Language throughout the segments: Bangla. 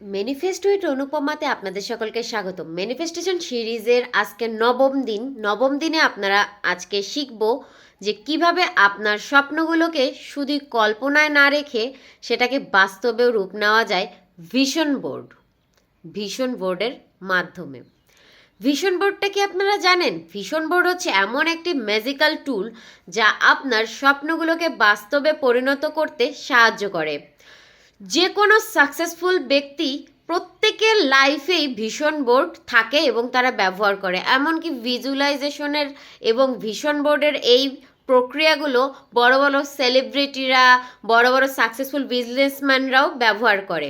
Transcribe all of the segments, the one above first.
ম্যানিফেস্টো উইথ অনুপমাতে আপনাদের সকলকে স্বাগত ম্যানিফেস্টেশন সিরিজের আজকে নবম দিন। নবম দিনে আপনারা আজকে শিখব যে কীভাবে আপনার স্বপ্নগুলোকে শুধু কল্পনায় না রেখে সেটাকে বাস্তবেও রূপ নেওয়া যায় ভিশন বোর্ড ভিশন বোর্ডের মাধ্যমে। ভিশন বোর্ডটা কি আপনারা জানেন? ভিশন বোর্ড হচ্ছে এমন একটি ম্যাজিক্যাল টুল যা আপনার স্বপ্নগুলোকে বাস্তবে পরিণত করতে সাহায্য করে। যে কোনো সাকসেসফুল ব্যক্তি প্রত্যেকের লাইফেই ভীষণ বোর্ড থাকে এবং তারা ব্যবহার করে। এমনকি ভিজুয়ালাইজেশনের এবং ভীষণ বোর্ডের এই প্রক্রিয়াগুলো বড় বড় সেলিব্রিটিরা বড় বড় সাকসেসফুল বিজনেসম্যানরাও ব্যবহার করে।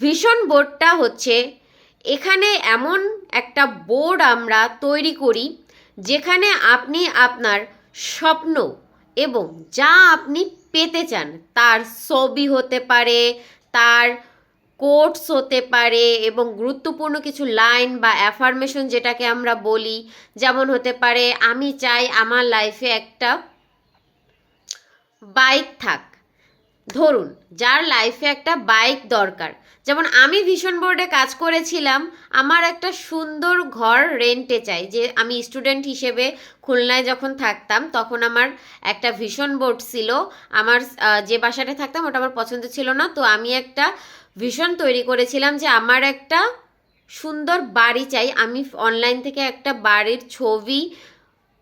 ভীষণ বোর্ডটা হচ্ছে এখানে এমন একটা বোর্ড আমরা তৈরি করি, যেখানে আপনি আপনার স্বপ্ন এবং যা আপনি পেতে চান, তার ছবি হতে পারে, তার কোটস হতে পারে এবং গুরুত্বপূর্ণ কিছু লাইন বা অ্যাফার্মেশন যেটাকে আমরা বলি, যেমন হতে পারে, আমি চাই আমার লাইফে একটা বাইক থাক। ধরুন, যার লাইফে একটা বাইক দরকার। যেমন আমি ভীষণ বোর্ডে কাজ করেছিলাম, আমার একটা সুন্দর ঘর রেন্টে চাই। যে আমি স্টুডেন্ট হিসেবে খুলনায় যখন থাকতাম, তখন আমার একটা ভীষণ বোর্ড ছিল। আমার যে বাসাটা থাকতাম, ওটা আমার পছন্দ ছিল না। তো আমি একটা ভীষণ তৈরি করেছিলাম যে আমার একটা সুন্দর বাড়ি চাই। আমি অনলাইন থেকে একটা বাড়ির ছবি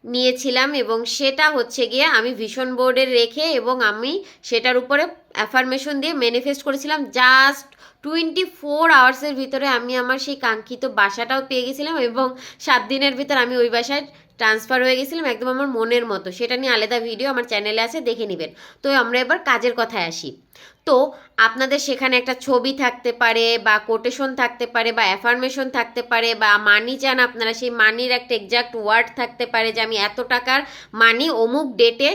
নিয়েছিলাম এবং সেটা হচ্ছে গিয়ে আমি ভিশন বোর্ডে রেখে এবং আমি সেটার উপরে অ্যাফার্মেশন দিয়ে ম্যানিফেস্ট করেছিলাম। জাস্ট টোয়েন্টি ফোর আওয়ার্সের ভিতরে আমি আমার সেই কাঙ্ক্ষিত বাসাটাও পেয়ে গেছিলাম এবং সাত দিনের ভিতর আমি ওই বাসায় ট্রান্সফার হয়ে গেছিলাম একদম আমার মনের মতো। সেটা নিয়ে আলাদা ভিডিও আমার চ্যানেলে আছে, দেখে নেবেন। তো আমরা এবার কাজের কথায় আসি। তো আপনাদের সেখানে একটা ছবি থাকতে পারে বা কোটেশন থাকতে পারে বা অ্যাফার্মেশন থাকতে পারে বা মানি চান আপনারা, সেই মানির একটা এক্সাক্ট ওয়ার্ড থাকতে পারে যে আমি এত টাকার মানি অমুক ডেটে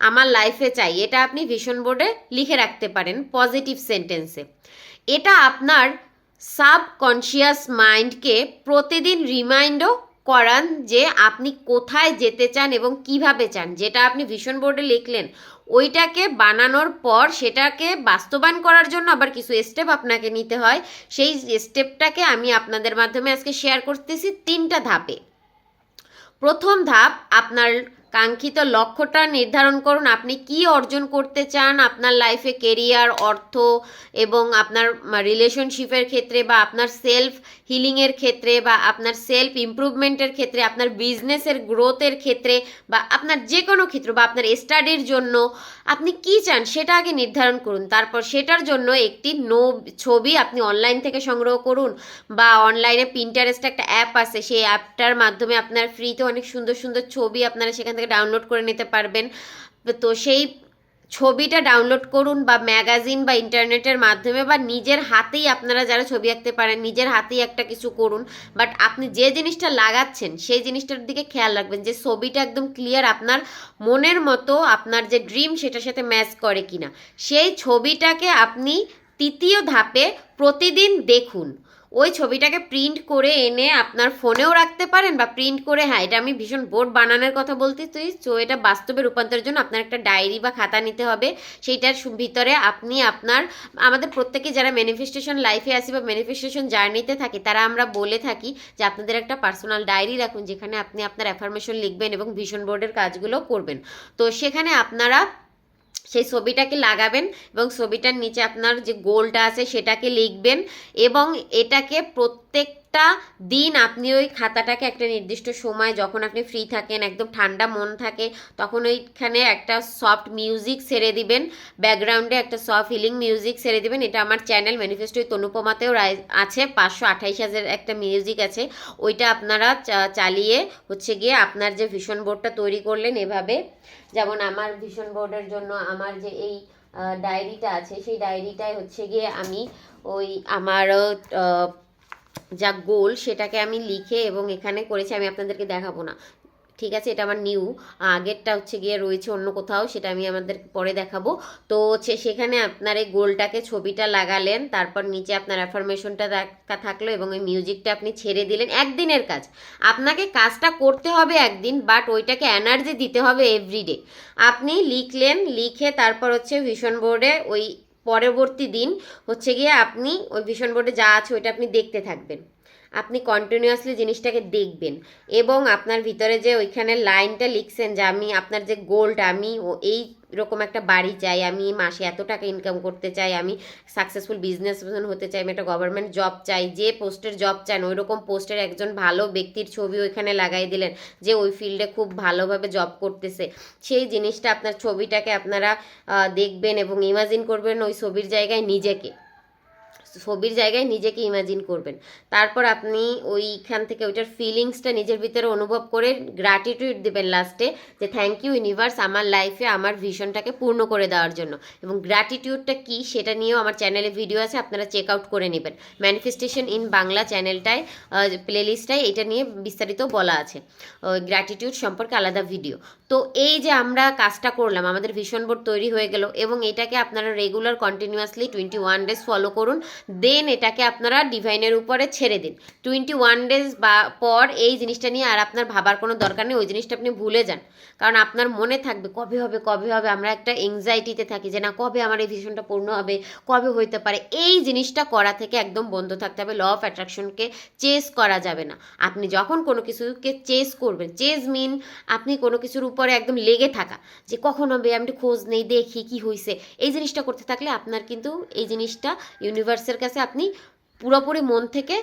আমার লাইফে চাই। এটা আপনি ভিশন বোর্ডে লিখে রাখতে পারেন পজিটিভ সেন্টেন্সে এটা আপনার সাবকনশিয়াস মাইন্ডকে প্রতিদিন রিমাইন্ডও করান যে আপনি কোথায় যেতে চান এবং কীভাবে চান। যেটা আপনি ভিশন বোর্ডে লিখলেন, ওইটাকে বানানোর পর সেটাকে বাস্তবায়ন করার জন্য আবার কিছু স্টেপ আপনাকে নিতে হয়। সেই স্টেপটাকে আমি আপনাদের মাধ্যমে আজকে শেয়ার করতেছি তিনটা ধাপে। প্রথম ধাপ, আপনার কাঙ্ক্ষিত লক্ষ্যটা নির্ধারণ করুন, আপনি কি অর্জন করতে চান আপনার লাইফে কেরিয়ার অর্থ এবং আপনার রিলেশনশিপের ক্ষেত্রে বা আপনার সেলফ হিলিংয়ের ক্ষেত্রে বা আপনার সেলফ ইমপ্রুভমেন্টের ক্ষেত্রে, আপনার বিজনেসের গ্রোথের ক্ষেত্রে বা আপনার যে কোনো ক্ষেত্র বা আপনার স্টাডির জন্য আপনি কি চান সেটা আগে নির্ধারণ করুন। তারপর সেটার জন্য একটি নো ছবি আপনি অনলাইন থেকে সংগ্রহ করুন বা অনলাইনে পিন্টারেস্ট একটা অ্যাপ আছে, সেই অ্যাপটার মাধ্যমে আপনার ফ্রিতে অনেক সুন্দর সুন্দর ছবি আপনারা সেখান থেকে ডাউনলোড করে নিতে পারবেন। তো সেই ছবিটা ডাউনলোড করুন বা ম্যাগাজিন বা ইন্টারনেটের মাধ্যমে বা নিজের হাতেই আপনারা যারা ছবি আঁকতে পারেন, নিজের হাতেই একটা কিছু করুন। বাট আপনি যে জিনিসটা লাগাচ্ছেন, সেই জিনিসটার দিকে খেয়াল রাখবেন যে ছবিটা একদম ক্লিয়ার আপনার মনের মতো, আপনার যে ড্রিম সেটার সাথে ম্যাচ করে কিনা। সেই ছবিটাকে আপনি তৃতীয় ধাপে প্রতিদিন দেখুন। ওই ছবিটাকে প্রিন্ট করে এনে আপনার ফোনেও রাখতে পারেন বা প্রিন্ট করে হ্যাঁ এটা আমি ভীষণ বোর্ড বানানোর কথা বলতে তুই তো এটা বাস্তবে রূপান্তরের জন্য আপনার একটা ডায়েরি বা খাতা নিতে হবে। সেইটার ভিতরে আপনি আপনার, আমাদের প্রত্যেকে যারা ম্যানিফেস্টেশন লাইফে আসি বা ম্যানিফেস্টেশন জার্নিতে থাকি, তারা আমরা বলে থাকি যে আপনাদের একটা পার্সোনাল ডায়েরি রাখুন, যেখানে আপনি আপনার অ্যাফার্মেশন লিখবেন এবং ভীষণ বোর্ডের কাজগুলো করবেন। তো সেখানে আপনারা সেই ছবিটাকে লাগাবেন এবং ছবিটার নিচে আপনার যে গোলটা আছে সেটাকে লিখবেন এবং এটাকে প্রত্যেকটা দিন আপনি ওই খাতাটাকে একটা নির্দিষ্ট সময় যখন আপনি ফ্রি থাকেন একদম ঠান্ডা মন থাকে তখন ওইখানে একটা সফট মিউজিক সেরে দিবেন ব্যাকগ্রাউন্ডে একটা সফট হিলিং মিউজিক সেরে দিবেন। এটা আমার চ্যানেল ম্যানিফেস্টো তনুপমাতেও আছে পাঁচশো আঠাইশ হাজার একটা মিউজিক আছে। ওইটা আপনারা চালিয়ে হচ্ছে গিয়ে আপনার যে ভিশন বোর্ডটা তৈরি করলেন এভাবে যেমন আমার ভিশন বোর্ডের জন্য আমার যে এই ডায়েরিটা আছে সেই ডায়েরিটায় হচ্ছে গিয়ে আমি ওই আমার আহ, যা গোল সেটাকে আমি লিখে এবং এখানে করেছি, আমি আপনাদেরকে দেখাবো না। ঠিক আছে, এটা আমার নিউ। আগেরটা হচ্ছে গিয়ে রয়েছে অন্য কোথাও, সেটা আমি আমাদের পরে দেখাবো। তো হচ্ছে সেখানে আপনার এই গোলটাকে ছবিটা লাগালেন, তারপর নিচে আপনার অ্যাফার্মেশনটা থাকল এবং ওই মিউজিকটা আপনি ছেড়ে দিলেন একদিনের কাজ। আপনাকে কাজটা করতে হবে একদিন বাট ওইটাকে এনার্জি দিতে হবে এভরিডে আপনি লিখলেন, লিখে তারপর হচ্ছে ভিশন বোর্ডে ওই পরবর্তী দিন হচ্ছে গিয়ে আপনি ওই ভিশন বোর্ডে যা আছে ওইটা আপনি দেখতে থাকবেন। আপনি কন্টিনিউয়াসলি জিনিসটাকে দেখবেন এবং আপনার ভিতরে যে ওইখানে লাইনটা লিখছেন যে আমি আপনার যে গোলটা আমি ও এই রকম একটা বাড়ি চাই, আমি মাসে এত টাকা ইনকাম করতে চাই, আমি সাকসেসফুল বিজনেস হতে চাই, আমি একটা গভর্নমেন্ট জব চাই, যে পোস্টের জব চান ওই রকম পোস্টের একজন ভালো ব্যক্তির ছবি ওইখানে লাগাই দিলেন যে ওই ফিল্ডে খুব ভালোভাবে জব করতেছে। সেই জিনিসটা আপনার ছবিটাকে আপনারা দেখবেন এবং ইমাজিন করবেন ওই ছবির জায়গায় নিজেকে। ছবির জায়গায় নিজেকে ইমাজিন করবেন। তারপর আপনি ওইখান থেকে ওইটার ফিলিংসটা নিজের ভিতরে অনুভব করে গ্র্যাটিটিউড দেবেন লাস্টে যে থ্যাংক ইউ ইউনিভার্স আমার লাইফে আমার ভিশনটাকে পূর্ণ করে দেওয়ার জন্য। এবং গ্র্যাটিটিউডটা কি সেটা নিয়েও আমার চ্যানেলে ভিডিও আছে, আপনারা চেক আউট করে নেবেন। ম্যানিফেস্টেশন ইন বাংলা চ্যানেলটায় প্লেলিস্টটায় এটা নিয়ে বিস্তারিত বলা আছে। গ্র্যাটিটিউড সম্পর্কে আলাদা ভিডিও তো এই যে আমরা কাজটা করলাম, আমাদের ভিশন বোর্ড তৈরি হয়ে গেল এবং এটাকে আপনারা regular continuously twenty one days follow করুন। দেন এটাকে আপনারা ডিভাইনের উপরে ছেড়ে দিন। টোয়েন্টি ওয়ান ডেজ বা পর এই জিনিসটা নিয়ে আর আপনার ভাবার কোনো দরকার নেই, ওই জিনিসটা আপনি ভুলে যান। কারণ আপনার মনে থাকবে কবে হবে কবে হবে, আমরা একটা এংজাইটিতে থাকি যে না, কবে আমার এই ভিশনটা পূর্ণ হবে, কবে হইতে পারে? এই জিনিসটা করা থেকে একদম বন্ধ থাকতে হবে। ল অফ অ্যাট্রাকশনকে চেস করা যাবে না। আপনি যখন কোনো কিছুকে চেস করবেন চেস মিন আপনি কোনো কিছুর উপরে একদম লেগে থাকা যে কখন হবে, আমি খোঁজ নেই, দেখি কি হয়েছে এই জিনিসটা করতে থাকলে আপনার কিন্তু এই জিনিসটা ইউনিভার্সের কাছে আপনি পুরোপুরি মন থেকে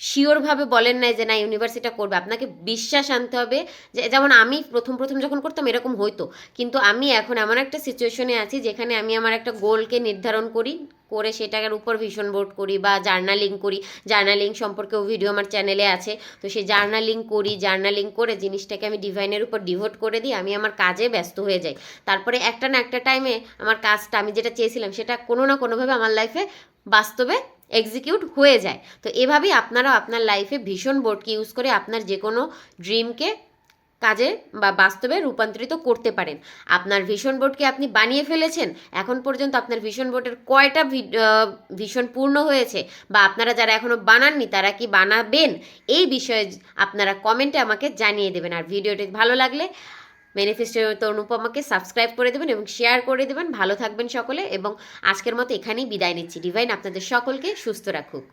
শিওরভাবে বলেন নাই যে, না ইউনিভার্সিটা করবে। আপনাকে বিশ্বাস আনতে হবে যে, যেমন আমি প্রথম প্রথম যখন করতাম, এরকম হইতো। কিন্তু আমি এখন এমন একটা সিচুয়েশনে আছি যেখানে আমি আমার একটা গোলকে নির্ধারণ করি, করে সেটার উপর ভিশন বোর্ড করি বা জার্নালিং করি। জার্নালিং সম্পর্কেও ভিডিও আমার চ্যানেলে আছে। তো সেই জার্নালিং করি জার্নালিং করে জিনিসটাকে আমি ডিভাইনের উপর ডিভোট করে দিই আমি আমার কাজে ব্যস্ত হয়ে যাই। তারপরে একটা না একটা টাইমে আমার কাজটা, আমি যেটা চেয়েছিলাম, সেটা কোনো না কোনোভাবে আমার লাইফে বাস্তবে এক্সিকিউট হয়ে যায়। তো এভাবেই আপনারাও আপনার লাইফে ভীষণ বোর্ডকে ইউজ করে আপনার যে কোনো ড্রিমকে কাজে বা বাস্তবে রূপান্তরিত করতে পারেন। আপনার ভিশন বোর্ডকে আপনি বানিয়ে ফেলেছেন, এখন পর্যন্ত আপনার ভিশন বোর্ডের কয়টা ভিশন পূর্ণ হয়েছে বা আপনারা যারা এখনও বানাননি তারা কি বানাবেন? এই বিষয়ে আপনারা কমেন্টে আমাকে জানিয়ে দেবেন। আর ভিডিওটি ভালো লাগলে ম্যানিফেস্টো অনুপমাকে সাবস্ক্রাইব করে দেবেন এবং শেয়ার করে দেবেন। ভালো থাকবেন সকলে এবং আজকের মতো এখানেই বিদায় নিচ্ছি। ডিভাইন আপনাদের সকলকে সুস্থ রাখুক।